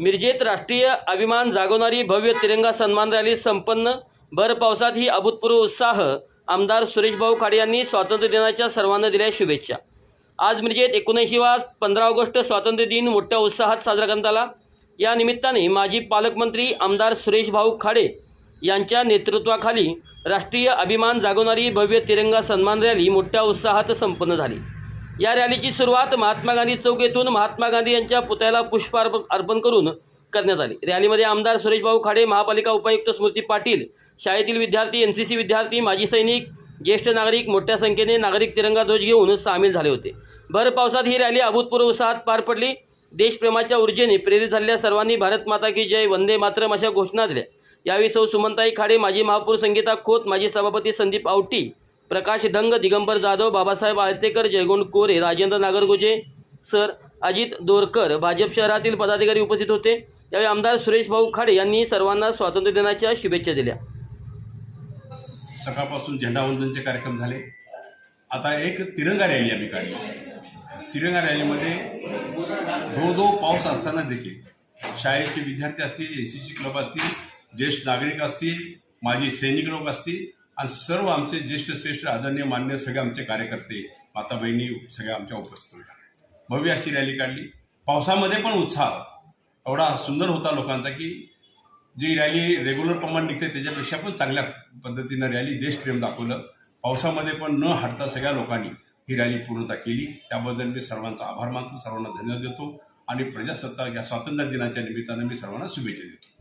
मिरजेत राष्ट्रीय अभिमान जागवणारी भव्य तिरंगा सन्मान रॅली संपन्न. भर पावसात ही अभूतपूर्व उत्साह. आमदार सुरेशभाऊ खाडे यांनी स्वातंत्र्य दिनाच्या सर्वांना दिल्या शुभेच्छा. आज मिरजेत एकोणऐंशीवा पंधरा ऑगस्ट स्वातंत्र्य दिन मोठ्या उत्साहात साजरा करण्यात आला. या निमित्ताने माजी पालकमंत्री आमदार सुरेशभाऊ खाडे यांच्या नेतृत्वाखाली राष्ट्रीय अभिमान जागवणारी भव्य तिरंगा सन्मान रॅली मोठ्या उत्साहात संपन्न झाली. या रॅलीची सुरुवात महात्मा गांधी चौक येथून महात्मा गांधी यांच्या पुतळ्याला पुष्प अर्पण करून करण्यात आली. रॅलीमध्ये आमदार सुरेशभाऊ खाडे महापालिका उपायुक्त स्मृती पाटील शाळेतील विद्यार्थी एन सी सी विद्यार्थी माजी सैनिक ज्येष्ठ नागरिक मोठ्या संख्येने नागरिक तिरंगा ध्वज घेऊन सामील झाले होते. भर पावसात ही रॅली अभूतपूर्व उत्साहात पार पडली. देशप्रेमाच्या ऊर्जेने प्रेरित झालेल्या सर्वांनी भारत माता की जय वंदे मातरम अशा घोषणा दिल्या. यावेळी सौ सुमंताई खाडे माजी महापौर संगीता खोत माजी सभापती संदीप आवटी प्रकाश डंग दिगंबर जाधव बाबासाहेब आळतेकर जयगोंड कोरे राजेंद्र नागरगोजे सर अजित दोरकर भाजप शहरातील पदाधिकारी उपस्थित होते. यावेळी आमदार सुरेश भाऊ खाडे यांनी सर्वांना स्वातंत्र्य दिनाच्या शुभेच्छा दिल्या. सकाळपासून झेंडावंदनचे कार्यक्रम झाले. आता एक तिरंगा रॅली आम्ही काढली. तिरंगा रॅलीमध्ये धो दो पाऊस असताना देखील शाळेचे विद्यार्थी असतील एन सी सी क्लब असतील ज्येष्ठ नागरिक असतील माजी सैनिक लोक असतील आणि सर्व आमचे ज्येष्ठ श्रेष्ठ आदरणीय मान्य सगळे आमचे कार्यकर्ते माता बहिणी सगळ्या आमच्या उपस्थित होत्या. भव्य अशी रॅली काढली. पावसामध्ये पण उत्साह. एवढा सुंदर होता लोकांचा की जी रॅली रेग्युलर प्रमाण निघते त्याच्यापेक्षा पण चांगल्या पद्धतीनं रॅली देशप्रेम दाखवलं. पावसामध्ये पण न हटता सगळ्या लोकांनी ही रॅली पूर्णता केली. त्याबद्दल मी सर्वांचा आभार मानतो सर्वांना धन्यवाद देतो आणि प्रजासत्ताक या स्वातंत्र्य दिनाच्या निमित्तानं मी सर्वांना शुभेच्छा देतो.